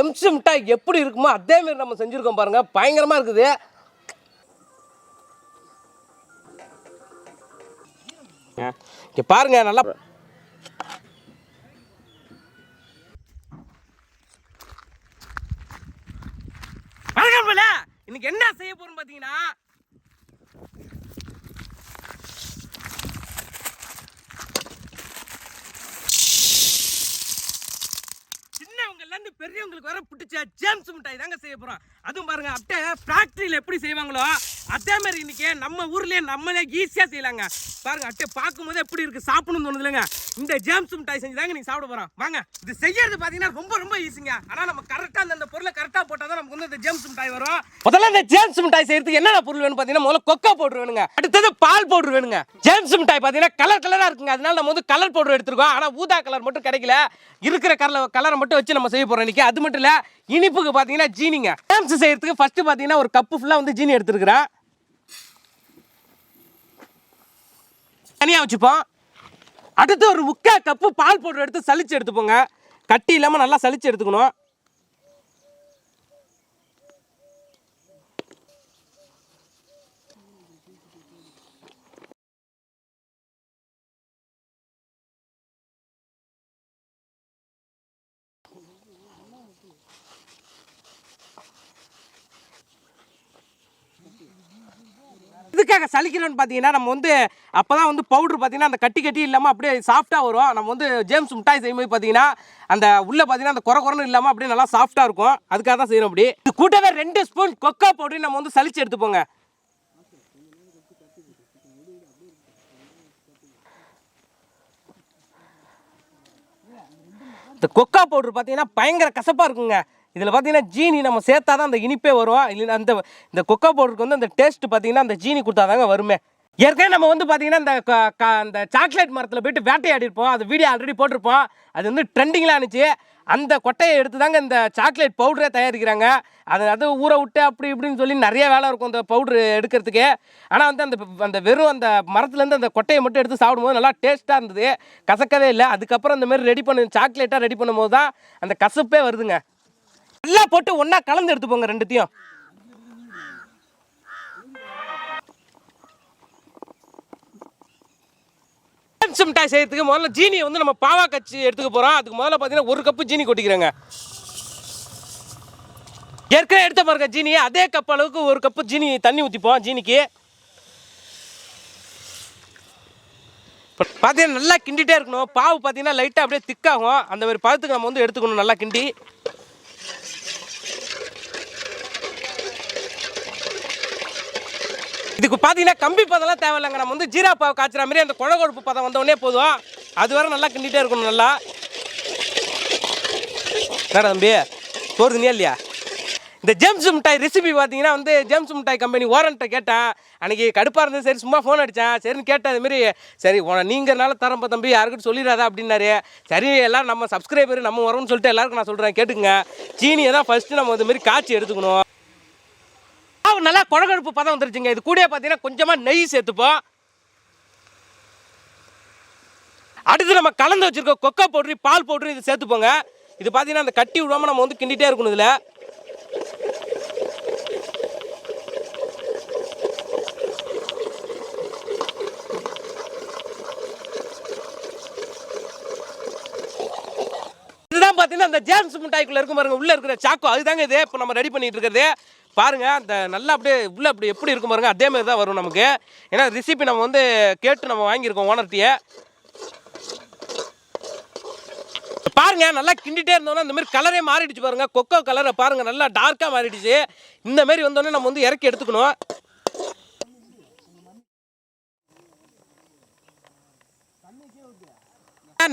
Gems மிட்டாய் எப்படி இருக்குமோ அதே மாதிரி நம்ம செஞ்சுருக்கோம் பாருங்க. பயங்கரமா இருக்குது. இங்க பாருங்க நல்லா இன்னைக்கு என்ன செய்ய போறோம் பாத்தீங்கன்னா சின்னவங்கல உங்களுக்கு வர பிடிச்ச ஜேம்ஸ் மிட்டாய் தாங்க செய்ய போகிறோம் அதுவும் பாருங்க அப்படியே ஃபேக்ட்ரியில் எப்படி செய்வாங்களோ அதே மாதிரி இன்றைக்கி நம்ம ஊர்லேயே நம்மளே ஈஸியாக செய்யலாங்க. பாருங்க அப்படியே பார்க்கும்போது எப்படி இருக்கு? சாப்பிடணும்னு தோணுது இல்லைங்க? இந்த ஜேம்ஸ் மிட்டாய் செஞ்சு தாங்க நீங்க சாப்பிட போறோம். வாங்க. இது செய்யறது பாத்தீங்கன்னா ரொம்ப ரொம்ப ஈஸிங்க ஆனா நம்ம கரெக்டா அந்த பொருளை கரெக்டா போட்டால் தான் நமக்கு வந்து இந்த ஜேம்ஸ் மிட்டாய் வரும். முதல்ல இந்த ஜேம்ஸ் மிட்டாய் செய்யறதுக்கு என்னென்ன பொருள் வேணும் பாத்தீங்கன்னா முதல்ல கொக்கோ பவுடர் வேணுங்க. அடுத்தது பால் பவுடர் வேணுங்க. ஜேம்ஸ் மிட்டாய் பாத்தீங்கன்னா கலர் கலரா இருக்குங்க. அதனால நம்ம வந்து கலர் பவுடர் எடுத்துருக்கோம். ஆனா ஊதா கலர் மட்டும் கிடைக்கல. இருக்கிற கலர் கலரை மட்டும் வச்சு நம்ம செய்ய போறோம் இன்னைக்கு. அது மட்டும் இல்ல இனிப்புக்கு பாத்தீங்கன்னா ஜீனிங்க. ஜேம்ஸ் செய்யறதுக்கு ஃபர்ஸ்ட் பாத்தீங்கன்னா ஒரு கப்பு ஃபுல்லா வந்து ஜீனி எடுத்துருக்கிறேன். தனியாக வச்சுப்போம். அடுத்து ஒரு முக்கால் கப்பு பால் பவுடர் எடுத்து சளிச்சு எடுத்துப்போங்க. கட்டி இல்லாமல் நல்லா சளிச்சு எடுத்துக்கணும். இதுக்காக சலிக்கிறோன்னு பார்த்தீங்கன்னா நம்ம வந்து அப்போ தான் வந்து பவுடர் பார்த்தீங்கன்னா அந்த கட்டி கட்டி இல்லாமல் அப்படியே சாஃப்ட்டாக வரும். நம்ம வந்து ஜேம்ஸ் மிட்டாய் செய்யும்போது பார்த்தீங்கன்னா அந்த உள்ளே பார்த்தீங்கன்னா அந்த குறை குறைன்னு இல்லாமல் அப்படியே நல்லா சாஃப்ட்டாக இருக்கும். அதுக்காக தான் செய்யணும் அப்படி. இது கூட்டவே ரெண்டு ஸ்பூன் கொக்கா பவுடர் நம்ம வந்து சலிச்சு எடுத்துப்போங்க. இந்த கொக்கா பவுடர் பார்த்தீங்கன்னா பயங்கர கசப்பாக இருக்குங்க. இதில் பார்த்தீங்கன்னா ஜீனி நம்ம சேர்த்தா தான் அந்த இனிப்பே வரும் இல்லை அந்த இந்த கொக்கா பவுடருக்கு வந்து அந்த டேஸ்ட் பார்த்தீங்கன்னா அந்த ஜீனி கொடுத்தாதாங்க வருமே. ஏற்கனவே நம்ம வந்து பார்த்தீங்கன்னா இந்த க- அந்த சாக்லேட் மரத்தில் போயிட்டு வேட்டையாடிருப்போம் அது வீடியோ ஆல்ரெடி போட்டிருப்போம். அது வந்து ட்ரெண்டிங்லாம் இருந்துச்சு அந்த கொட்டையை எடுத்து தாங்க இந்த சாக்லேட் பவுடரே தயாரிக்கிறாங்க. அது அது ஊற விட்டு அப்படி இப்படின்னு சொல்லி நிறைய வேலை இருக்கும் அந்த பவுட்ரு எடுக்கிறதுக்கு. ஆனால் வந்து அந்த அந்த வெறும் அந்த மரத்துலேருந்து அந்த கொட்டையை மட்டும் எடுத்து சாப்பிடும்போது நல்லா டேஸ்ட்டாக இருந்தது. கசக்கவே இல்லை. அதுக்கப்புறம் அந்த மாதிரி ரெடி பண்ண சாக்லேட்டாக ரெடி பண்ணும்போது தான் அந்த கசப்பே வருதுங்க. நல்லா போட்டு ஒன்றா கலந்து எடுத்துப்போங்க ரெண்டுத்தையும். மிட்டாய் செய்யறதுக்கு முதல்ல ஜீனியை வந்து நம்ம பாவா கச்சி எடுத்துக்க போகிறோம் அதுக்கு முதல்ல பார்த்தீங்கன்னா ஒரு கப்பு ஜீனி கொட்டிக்கிறேங்க. ஏற்கனவே எடுத்த பாருங்க ஜீனி அதே கப் அளவுக்கு ஒரு கப்பு ஜீனி தண்ணி ஊற்றிப்போம் ஜீனிக்கு. பார்த்தீங்கன்னா நல்லா கிண்டிகிட்டே இருக்கணும். பாவு பார்த்தீங்கன்னா லைட்டாக அப்படியே திக்காகும் அந்த மாதிரி பதத்துக்கு நம்ம வந்து எடுத்துக்கணும். நல்லா கிண்டி. இதுக்கு பார்த்தீங்கன்னா கம்பி பதம்லாம் தேவையில்லைங்க. நம்ம வந்து ஜீரா பாவு காய்ச்சுற மாதிரி அந்த குழ கொழுப்பு பதம் வந்தோடனே போதும். அது வரை நல்லா கிண்டிகிட்டே இருக்கணும் நல்லா. என்னடா தம்பி சோறு இல்லையா? இந்த ஜேம்ஸ் மிட்டாய் ரெசிபி பார்த்தீங்கன்னா வந்து ஜேம்ஸ் மிட்டாய் கம்பெனி ஓரன்ட்ட கேட்டேன் அன்றைக்கி கடுப்பாக இருந்தது. சரி சும்மா ஃபோன் அடித்தேன் சரின்னு கேட்டேன் அதுமாரி சரி உன நீங்கிறனால தம்பி யாருக்கிட்ட சொல்லிடாதா அப்படின்னாரு. சரி எல்லாம் நம்ம சப்ஸ்கிரைபர் நம்ம வரோம்னு சொல்லிட்டு எல்லாருக்கும் நான் சொல்கிறேன் கேட்டுங்க சீனியை தான் ஃபஸ்ட்டு நம்ம இதுமாரி காய்ச்சி எடுத்துக்கணும். ஒரு நல்லா குழகழுப்பு பதம் வந்துருச்சுங்க. இது கூட பார்த்தீங்கன்னா கொஞ்சமாக நெய் சேர்த்துப்போம். அடுத்து நம்ம கலந்து வச்சிருக்க கொக்கா பவுட்ரு பால் பவுட்ரு இது சேர்த்துப்போங்க. இது பார்த்தீங்கன்னா அந்த கட்டி விடாமல் நம்ம வந்து கிண்டிகிட்டே இருக்கணும் இதில். இதுதான் பார்த்தீங்கன்னா அந்த ஜேம்ஸ் மிட்டாய்க்குள்ளே இருக்கும் பாருங்க. உள்ள இருக்கிற சாக்கோ. அதுதாங்க இது. இப்போ நம்ம ரெடி பண்ணிட்டு இருக்கிறது. பாருங்கள் அந்த நல்லா அப்படியே உள்ள அப்படி எப்படி இருக்கும் பாருங்க அதே மாதிரி தான் வரும் நமக்கு. ஏன்னா ரெசிபி நம்ம வந்து கேட்டு நம்ம வாங்கியிருக்கோம் ஓனர்ட்டியே பாருங்க நல்லா கிண்டிட்டே இருந்தோன்னா இந்த மாதிரி கலரே மாறிடுச்சு பாருங்க. கொக்கோ கலரை பாருங்க நல்லா டார்க்காக மாறிடுச்சு. இந்த மாதிரி வந்தோடனே நம்ம வந்து இறக்கி எடுத்துக்கணும்.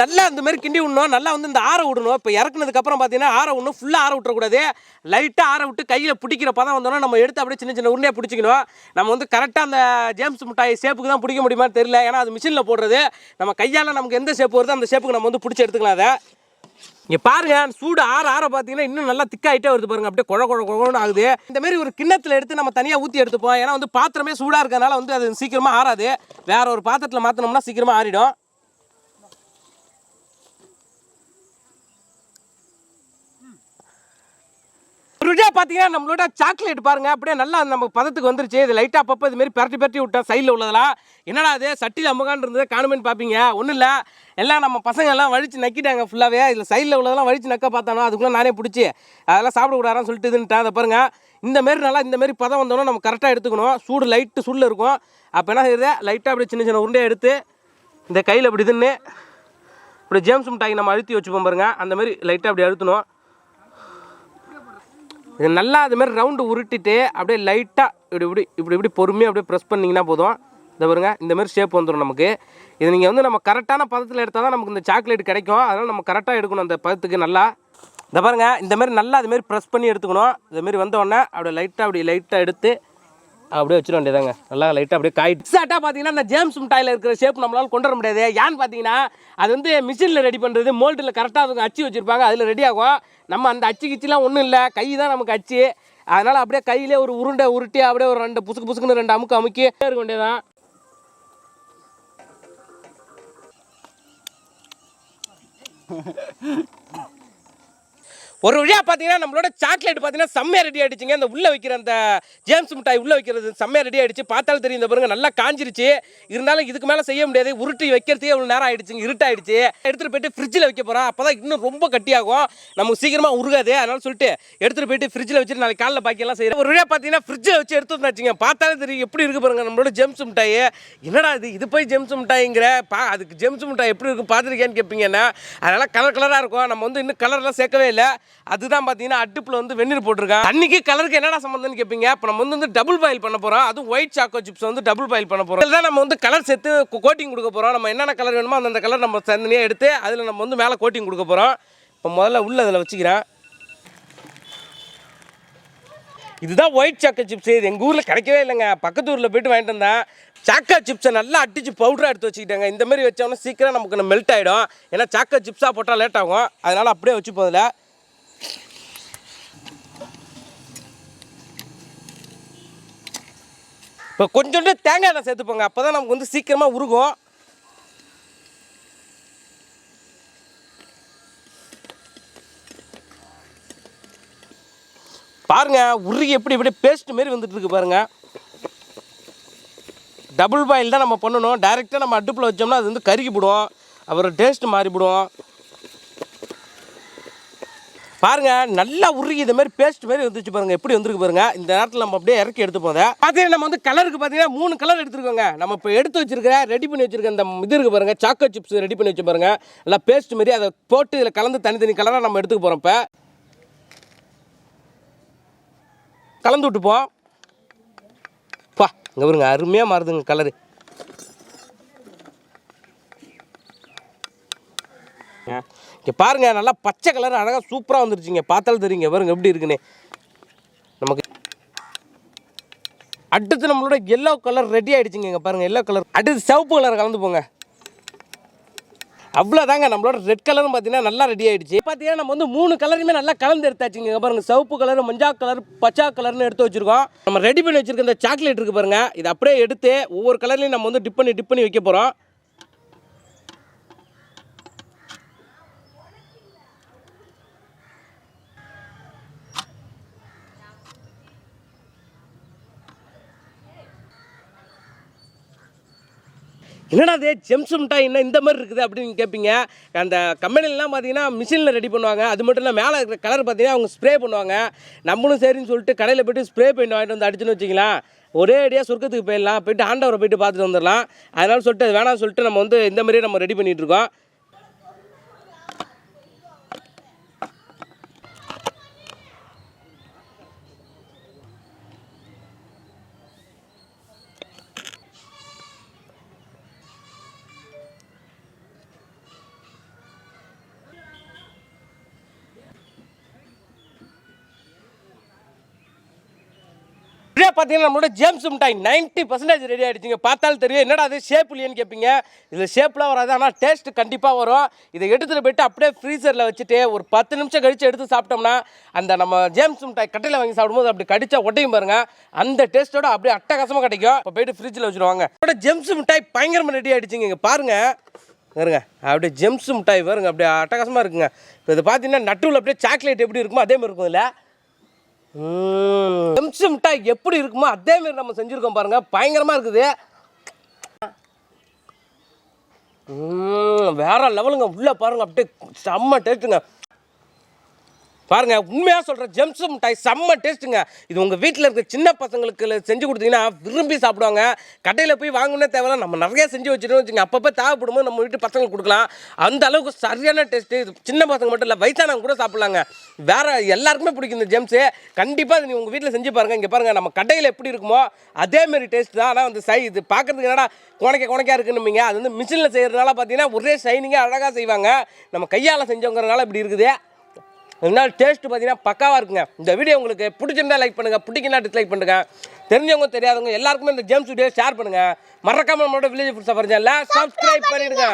நல்லா இந்த மாதிரி கிண்டி விடணும் நல்லா வந்து இந்த ஆற விடணும். இப்போ இறக்குனதுக்கப்புறம் பார்த்தீங்கன்னா ஆற விடணும் ஃபுல்லாக ஆற விட்டுறக்கூடாது. லைட்டாக ஆற விட்டு கையில் பிடிக்கிறப்ப தான் வந்தோன்னா நம்ம எடுத்து அப்படியே சின்ன சின்ன உருண்டையாக பிடிச்சிக்கணும். நம்ம வந்து கரெக்டாக அந்த ஜேம்ஸ் மிட்டாய் ஷேப்புக்கு தான் பிடிக்க முடியுமான்னு தெரியல. ஏன்னா அது மிஷினில் போடுறது. நம்ம கையால் நமக்கு எந்த ஷேப் வருதோ அந்த ஷேப்புக்கு நம்ம வந்து பிடிச்சி எடுத்துக்கலாம் அதை. இங்கே பாருங்க சூடு ஆற ஆற பார்த்தீங்கன்னா இன்னும் நல்லா திக்காயிட்டே வருது பாருங்க. அப்படியே குழ குழ குழன்னு ஆகுது. இந்த மாதிரி ஒரு கிண்ணத்தில் எடுத்து நம்ம தனியாக ஊற்றி எடுத்துப்போம். ஏன்னா வந்து பாத்திரமே சூடாக இருக்கிறதுனால வந்து அது சீக்கிரமாக ஆறாது. வேற ஒரு பாத்திரத்தில் மாற்றினோம்னா சீக்கிரமாக ஆறிடும். பார்த்தீங்கன்னா நம்மளோட சாக்லேட் பாருங்க அப்படியே நல்லா நம்ம பதத்துக்கு வந்துருச்சு. இது லைட்டாக அப்பப்போ இது மாதிரி பரட்டி பரட்டி விட்டேன் சைடில் உள்ளதெல்லாம். என்னடா அது சட்டியில் அமுகான் இருந்தது காணுமேனு பார்ப்பீங்க ஒன்றும் இல்லை. எல்லாம் நம்ம பசங்க எல்லாம் வழிச்சு நக்கிட்டாங்க ஃபுல்லாகவே இதில் சைடில் உள்ளதெல்லாம் வழிச்சு நக்க பார்த்தானோ அதுக்குள்ளே நானே பிடிச்சி அதெல்லாம் சாப்பிடக்கூடாதுன்னு சொல்லிட்டு இதுன்ட்டேன் அதை பாருங்க. இந்த மாரி நல்லா இந்த மாரி பதம் வந்தோன்னா நம்ம கரெக்டாக எடுத்துக்கணும். சூடு லைட்டு சூடில் இருக்கும். அப்போ என்ன செய்யுது லைட்டாக அப்படியே சின்ன சின்ன உருண்டையை எடுத்து இந்த கையில் அப்படி இதுன்னு இப்படி ஜேம்ஸ் மிட்டாய் நம்ம அழுத்தி வச்சுப்போம் பாருங்க. அந்த மாதிரி லைட்டாக அப்படி அழுத்தணும். இது நல்லா அது மாதிரி ரவுண்டு உருட்டிட்டு அப்படியே லைட்டாக இப்படி இப்படி இப்படி இப்படி பொறுமையாக அப்படியே ப்ரெஸ் பண்ணிங்கன்னா போதும். இந்த பாருங்க இந்த மாதிரி ஷேப் வந்துடும் நமக்கு. இது நீங்கள் வந்து நம்ம கரெக்டான பதத்தில் எடுத்தால் தான் நமக்கு இந்த சாக்லேட் கிடைக்கும். அதனால் நம்ம கரெக்டாக எடுக்கணும் அந்த பதத்துக்கு நல்லா. இந்த பாருங்க இந்த மாதிரி நல்லா அது ப்ரெஸ் பண்ணி எடுத்துக்கணும். இந்த மாதிரி வந்த உடனே அப்படியே லைட்டாக அப்படி லைட்டாக எடுத்து அப்படியே வச்சிட வேண்டியதாங்க நல்லா லைட்டாக அப்படியே காய் எக்ஸாக்டாக பார்த்தீங்கன்னா இந்த ஜேம்ஸ் மிட்டாயில் இருக்கிற ஷேப் நம்மளால கொண்டு வர முடியாது. ஏன்னு பார்த்தீங்கன்னா அது வந்து மிஷினில் ரெடி பண்ணுறது மோல்டில் கரெக்டாக அதுங்க அச்சு வச்சுருப்பாங்க. அதில் ரெடி ஆகும். நம்ம அந்த அச்சு கிச்சிலாம் ஒன்றும் இல்லை. கை தான் நமக்கு அச்சு. அதனால் அப்படியே கையிலே ஒரு உருண்டை உருட்டி அப்படியே ஒரு ரெண்டு புசுக்கு புசுக்குன்னு ரெண்டு அமுக்கு அமுக்கி இருக்க வேண்டியதான் ஒரு வழியாக பார்த்தீங்கன்னா நம்மளோட சாக்லேட் பார்த்தீங்கன்னா செம்மையாக ரெடி ஆகிடுச்சிங்க அந்த உள்ளே வைக்கிற அந்த ஜேம்ஸ் மிட்டாய் உள்ளே வைக்கிறது செம்மையாக ரெடி ஆகிடுச்சு பார்த்தாலும் தெரியும் இந்த பாருங்க நல்லா காஞ்சிருச்சு. இருந்தாலும் இதுக்கு மேலே செய்ய முடியாது. உருட்டி வைக்கிறதுக்கே இவ்வளோ நேரம் ஆயிடுச்சுங்க இருட்டாயிடுச்சு. எடுத்துகிட்டு போயிட்டு ஃப்ரிட்ஜில் வைக்க போகிறோம் அப்போ தான் இன்னும் ரொம்ப கட்டியாகும். நமக்கு சீக்கிரமாக உருகாது. அதனால சொல்லிட்டு எடுத்துகிட்டு போயிட்டு ஃப்ரிட்ஜில் வச்சுட்டு நாளைக்கு காலைல பாக்கியெல்லாம் செய்கிறேன் ஒரு வழியாக பார்த்தீங்கன்னா ஃப்ரிட்ஜில் வச்சு எடுத்து வந்தாச்சுங்க. பார்த்தாலும் தெரியும் எப்படி இருக்கு பாருங்க நம்மளோட ஜெம்ஸ் மிட்டாய். என்னடா இது? இது போய் ஜெம்ஸ் மிட்டாய்ங்கிற? பா அதுக்கு ஜெம்ஸ் மிட்டாய் எப்படி இருக்குது பார்த்துருக்கேன்னு கேட்பீங்கன்னா அதனால் கலர் கலராக இருக்கும். நம்ம வந்து இன்னும் கலர்லாம் சேர்க்கவே இல்லை. அதுதான் பார்த்தீங்கன்னா அடுப்பில் வந்து வெந்நீர் போட்டிருக்கான் அன்னைக்கு கலருக்கு என்னடா சம்மந்தம்னு கேட்பீங்க இப்போ நம்ம வந்து டபுள் பாயில் பண்ண போகிறோம் அதுவும் ஒயிட் சாக்கோ சிப்ஸ் வந்து டபுள் பாயில் பண்ண போகிறோம் இதில் நம்ம வந்து கலர் சேர்த்து கோட்டிங் கொடுக்க போகிறோம் நம்ம என்னென்ன கலர் வேணுமோ அந்தந்த கலர் நம்ம தனியாக எடுத்து அதில் நம்ம வந்து மேலே கோட்டிங் கொடுக்க போகிறோம் இப்போ முதல்ல உள்ள அதில் வச்சுக்கிறேன். இதுதான் ஒயிட் சாக்கோ சிப்ஸ் இது எங்கள் ஊரில் கிடைக்கவே இல்லைங்க. பக்கத்து ஊரில் போயிட்டு வாங்கிட்டு வந்தேன். சாக்கோ சிப்ஸை நல்லா அடிச்சு பவுடராக எடுத்து வச்சுக்கிட்டாங்க. இந்த மாதிரி வச்சோம்னா சீக்கிரம் நமக்கு மெல்ட் ஆகிடும் ஏன்னா சாக்கோ சிப்ஸாக போட்டால் லேட் ஆகும். அதனால் அப்படியே வச்சு இப்போ கொஞ்சோண்டு தேங்காய் எண்ணெய் சேர்த்துப்போங்க. அப்போ தான் நமக்கு வந்து சீக்கிரமாக உருகும். பாருங்கள் உருகி எப்படி எப்படி பேஸ்ட் மாரி வந்துட்டு இருக்கு டபுள் பாயில் தான் நம்ம பண்ணணும். டைரெக்டாக நம்ம அடுப்பில் வச்சோம்னா அது வந்து கருகிவிடும் அப்புறம் டேஸ்ட்டு மாறிவிடும். பாருங்க நல்லா உருகி இந்த மாதிரி பேஸ்ட் மாதிரி வந்துச்சு பாருங்க. எப்படி வந்திருக்கு பாருங்க. இந்த நேரத்தில் நம்ம அப்படியே இறக்கி எடுத்து போதே பார்த்தீங்கன்னா நம்ம வந்து கலருக்கு பார்த்தீங்கன்னா மூணு கலர் எடுத்துருக்கோங்க. நம்ம இப்போ எடுத்து வச்சிருக்கிற ரெடி பண்ணி வச்சிருக்க இந்த இது இருக்கு பாருங்க சாக்கோ சிப்ஸ் ரெடி பண்ணி வச்சு பாருங்க. நல்லா பேஸ்ட் மாதிரி அதை போட்டு இதில் கலந்து தனித்தனி கலராக நம்ம எடுத்துக்க போகிறோம் இப்போ. கலந்து விட்டுப்போம். பா இங்கே பாருங்க அருமையாக மாறுதுங்க கலரு இங்கே பாருங்க நல்லா பச்சை கலர் அழகாக சூப்பராக வந்துருச்சுங்க. பார்த்தாலும் தெரியுங்க பாருங்க எப்படி இருக்குன்னு. நமக்கு அடுத்து நம்மளோட எல்லோ கலர் ரெடி ஆகிடுச்சிங்க இங்கே பாருங்கள் எல்லோ கலர் அடுத்து சிவப்பு கலர் கலந்து போங்க. அவ்வளோதாங்க நம்மளோட ரெட் கலரும் பார்த்தீங்கன்னா நல்லா ரெடி ஆகிடுச்சு பார்த்தீங்கன்னா நம்ம வந்து மூணு கலருமே நல்லா கலந்து எடுத்தாச்சுங்க பாருங்கள் பாருங்க சிவப்பு கலர் மஞ்சா கலர் பச்சா கலர்னு எடுத்து வச்சுருக்கோம். நம்ம ரெடி பண்ணி வச்சுருக்க இந்த சாக்லேட் இருக்குது பாருங்கள் இது அப்படியே எடுத்து ஒவ்வொரு கலர்லையும் நம்ம வந்து டிப் பண்ணி டிப் பண்ணி வைக்க போகிறோம் என்னடா அது ஜெம்ஸ் மிட்டாய் என்ன இந்த மாதிரி இருக்குது அப்படின்னு கேட்பீங்க அந்த கம்பெனிலாம் பார்த்தீங்கன்னா மிஷினில் ரெடி பண்ணுவாங்க. அது மட்டும் இல்லை மேலே இருக்கிற கலர் பார்த்தீங்கன்னா அவங்க ஸ்ப்ரே பண்ணுவாங்க. நம்மளும் சரின்னு சொல்லிட்டு கடையில் போய்ட்டு ஸ்ப்ரே பெயிண்ட் வாங்கிட்டு வந்து அடிச்சுன்னு வச்சிங்களேன் ஒரே அடியாக சொர்க்கத்துக்கு போயிடலாம். போயிட்டு ஆண்டவரை போயிட்டு பார்த்துட்டு வந்துடலாம். அதனால சொல்லிட்டு அது வேணாம்னு சொல்லிட்டு நம்ம வந்து இந்த மாதிரியே நம்ம ரெடி பண்ணிகிட்டு பார்த்தீங்கன்னா நம்மளோட ஜேம்ஸ் மிட்டாய் நைன்ட்டி பர்சன்டேஜ் ரெடி ஆகிடுச்சிங்க பார்த்தாலும் தெரியும். என்னடா அது ஷேப் இல்லையேன்னு கேட்பீங்க இதில் ஷேப்லாம் வராது ஆனால் டேஸ்ட் கண்டிப்பாக வரும். இதை எடுத்துகிட்டு போயிட்டு அப்படியே ஃப்ரீசரில் வச்சுட்டு ஒரு பத்து நிமிஷம் கழித்து எடுத்து சாப்பிட்டோம்னா அந்த நம்ம ஜேம்ஸ் மிட்டாய் கட்டையில் வாங்கி சாப்பிடும்போது அப்படி கடிச்சா ஒட்டையும் பாருங்க. அந்த டேஸ்ட்டோட அப்படியே அட்டகாசமாக கிடைக்கும். இப்போ போயிட்டு ஃப்ரிட்ஜில் வச்சுருவாங்க நம்மளோட ஜெம்ஸ் மிட்டாய் பயங்கரமாக ரெடி ஆகிடுச்சிங்க இங்கே. பாருங்கள் பாருங்க. அப்படியே ஜெம்ஸ் மிட்டாய் பாருங்க. அப்படியே அட்டகாசமாக இருக்குங்க. இப்போ இது பார்த்தீங்கன்னா நட்டுவில் அப்படியே சாக்லேட் எப்படி இருக்குமோ அதே மாதிரி இருக்கும் இல்லை எம்சி மிட்டாய் எப்படி இருக்குமோ அதே மாதிரி நம்ம செஞ்சுருக்கோம் பாருங்க. பயங்கரமாக இருக்குது. வேற லெவலுங்க. உள்ள பாருங்க அப்படியே செம்ம டேஸ்ட்டுங்க பாருங்க உண்மையாக சொல்கிறேன் ஜெம்ஸ் மிட்டாய் செம்ம டேஸ்ட்டுங்க இது உங்கள் வீட்டில் இருக்க சின்ன பசங்களுக்கு செஞ்சு கொடுத்தீங்கன்னா விரும்பி சாப்பிடுவாங்க. கடையில் போய் வாங்கணுன்னே தேவையில்ல. நம்ம நிறைய செஞ்சு வச்சுட்டோம் வச்சுங்க அப்பப்போ தேவைப்படும் நம்ம வீட்டு பசங்களுக்கு கொடுக்கலாம். அந்த அளவுக்கு சரியான டேஸ்ட்டு இது சின்ன பசங்க மட்டும் இல்லை வயசானவங்க கூட சாப்பிட்லாங்க. வேற எல்லாருக்குமே பிடிக்கும் இந்த ஜெம்ஸு கண்டிப்பாக இது நீ உங்கள் வீட்டில் செஞ்சு பாருங்கள் இங்கே பாருங்கள் நம்ம கடையில் எப்படி இருக்குமோ அதேமாரி டேஸ்ட் தான். ஆனால் வந்து சை இது பார்க்குறதுக்கு என்னடா குணைக்க குணைக்கா இருக்குன்னு அது வந்து மிஷினில் செய்கிறதுனால பார்த்தீங்கன்னா ஒரே ஷைனிங்காக அழகாக செய்வாங்க. நம்ம கையால் செஞ்சவங்கிறதுனால இப்படி இருக்குது. இருந்தாலும் டேஸ்ட்டு பார்த்தீங்கன்னா பக்காவாக இருக்குங்க. இந்த வீடியோ உங்களுக்கு பிடிச்சிருந்தா லைக் பண்ணுங்கள் பிடிக்கனா டிஸ்லைக் பண்ணுங்க. தெரிஞ்சவங்க தெரியாதவங்க எல்லாருக்குமே இந்த ஜேம்ஸ் வீடியோ ஷேர் பண்ணுங்கள் மறக்காமல் நம்மளோட வில்லேஜ் ஃபுட் பாருங்கள் சேனலில் சப்ஸ்கிரைப் பண்ணிவிடுங்க